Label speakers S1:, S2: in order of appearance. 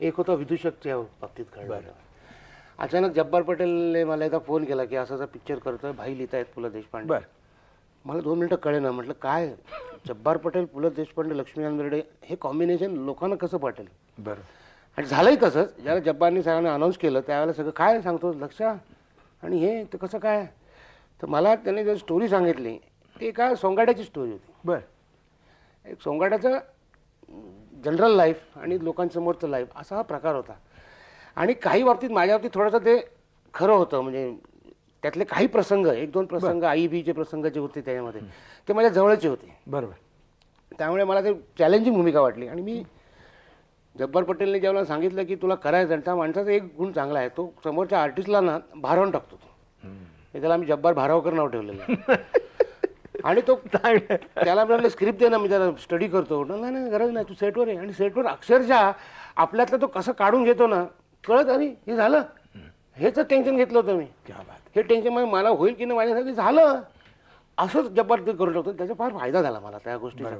S1: एक होता विदूषकच्या बाबतीत घडलं अचानक जब्बार पटेलने मला एकदा फोन केला की असा पिक्चर करतोय भाई लिहितायत पु. ल. देशपांडे.
S2: बर.
S1: मला दोन मिनटं कळे ना म्हटलं काय? जब्बार पटेल पु. ल. देशपांडे लक्ष्मीकांत बेर्डे हे कॉम्बिनेशन लोकांना कसं पाटेल?
S2: बर.
S1: आणि झालंही तसंच. ज्याला जब्बारनी सगळ्यांना अनाऊन्स केलं त्यावेळेला सगळं काय सांगतो? लक्ष. आणि हे तर कसं काय? तर मला त्याने जर स्टोरी सांगितली ती एका सोंगाड्याची स्टोरी होती.
S2: बर.
S1: एक सोंगाड्याचं जनरल लाईफ आणि लोकांसमोरचं लाईफ असा हा प्रकार होता. आणि काही बाबतीत माझ्या बाबतीत थोडंसं ते खरं होतं. म्हणजे त्यातले काही प्रसंग एक दोन प्रसंग आई बीचे प्रसंग जे होते त्याच्यामध्ये ते माझ्या जवळचे होते.
S2: बरोबर.
S1: त्यामुळे मला ते चॅलेंजिंग भूमिका वाटली. आणि मी जब्बार पटेलने जेव्हा सांगितलं की तुला करायचं आहे, त्या माणसाचा एक गुण चांगला आहे. तो समोरच्या आर्टिस्टला ना भारावून टाकतो तो. त्याला आम्ही जब्बार भारावकर नाव ठेवलेलं. आणि तो त्याला म्हटलं स्क्रिप्ट दे ना मी त्याला स्टडी करतो. नाही नाही गरज नाही तू सेटवर आहे आणि सेटवर अक्षरशः आपल्यातलं तो कसं काढून घेतो ना कळत अरे हे झालं. हेच टेन्शन घेतलं होतं मी.
S2: क्या बात
S1: हे टेन्शन म्हणजे मला होईल की नाही माझ्यासाठी झालं. असंच जब्बार ते करू शकतो. त्याचा फार फायदा झाला मला त्या गोष्टीचा.